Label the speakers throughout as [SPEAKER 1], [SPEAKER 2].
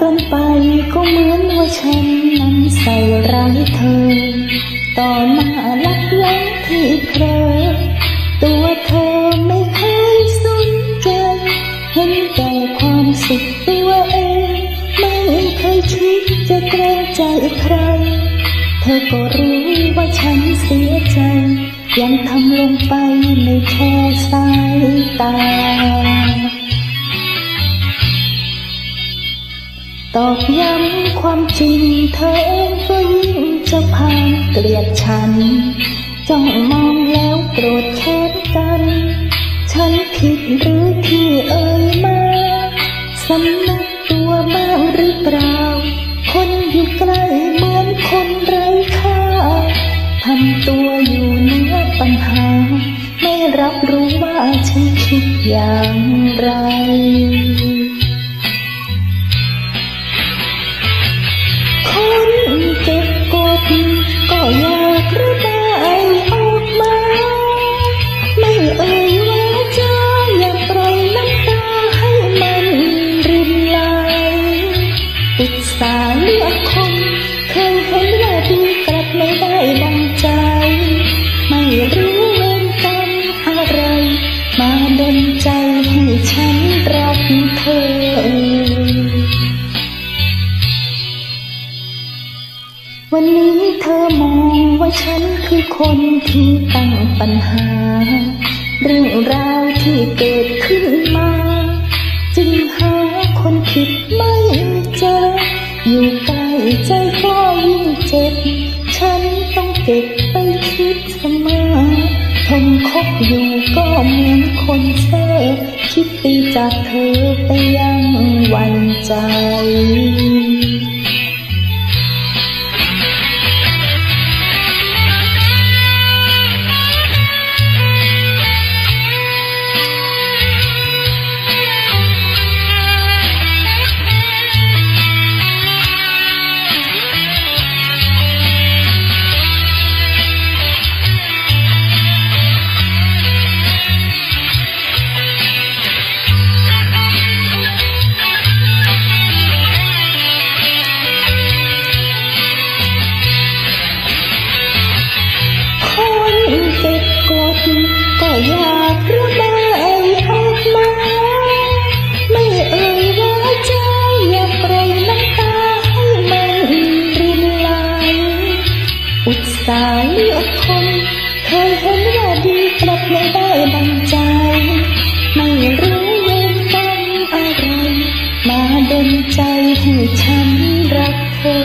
[SPEAKER 1] กินไปก็เหมือนว่าฉันนั้นใส่ร้ายเธอ ต่อหน้าลักลังที่เพลอตัวเธอไม่เคยสนใจเห็นแต่ความสุขตัวเองไม่เคยคิดจะเกรงใจใคร เธอก็รู้ว่าฉันเสียใจ ยังทำลงไปไม่แค่สายตา ตอกย้ำความจริงเธอเองก็ยิ่งจะพานเกลียดฉัน จ้องมองแล้วโกรธแค้นกัน ฉันผิดหรือที่เอ่ยมาสำนึกตัวบ้างหรือเปล่า คนอยู่ใกล้เหมือนคนไร้ค่าทำตัวอยู่เหนือปัญหา ไม่รับรู้ว่าฉันคิดอย่างไร ส่าห์เคนเคยเห็นว่าดีกลับไม่ได้ดังใจ ไม่รู้เวรกรรมอะไร มาดนใจให้ฉันรักเธอวันนี้เธอมองว่าฉันคือคนที่ตั้งปัญหา เรื่องราวที่เกิดขึ้นมา จึงหา คิดเสมอทนคบอยู่ก็เหมือนคนเซ่อคิดตีจากเธอไปยังวันใจ สาห์เลือกคน เคยเห็นว่าดีกลับไม่ได้ดังใจ ไม่รู้เวรกรรมอะไร มาดนใจให้ฉันรักเธอ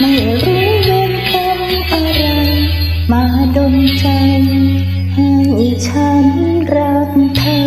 [SPEAKER 1] ไม่รู้เวรกรรมอะไร มาดนใจให้ฉันรักเธอ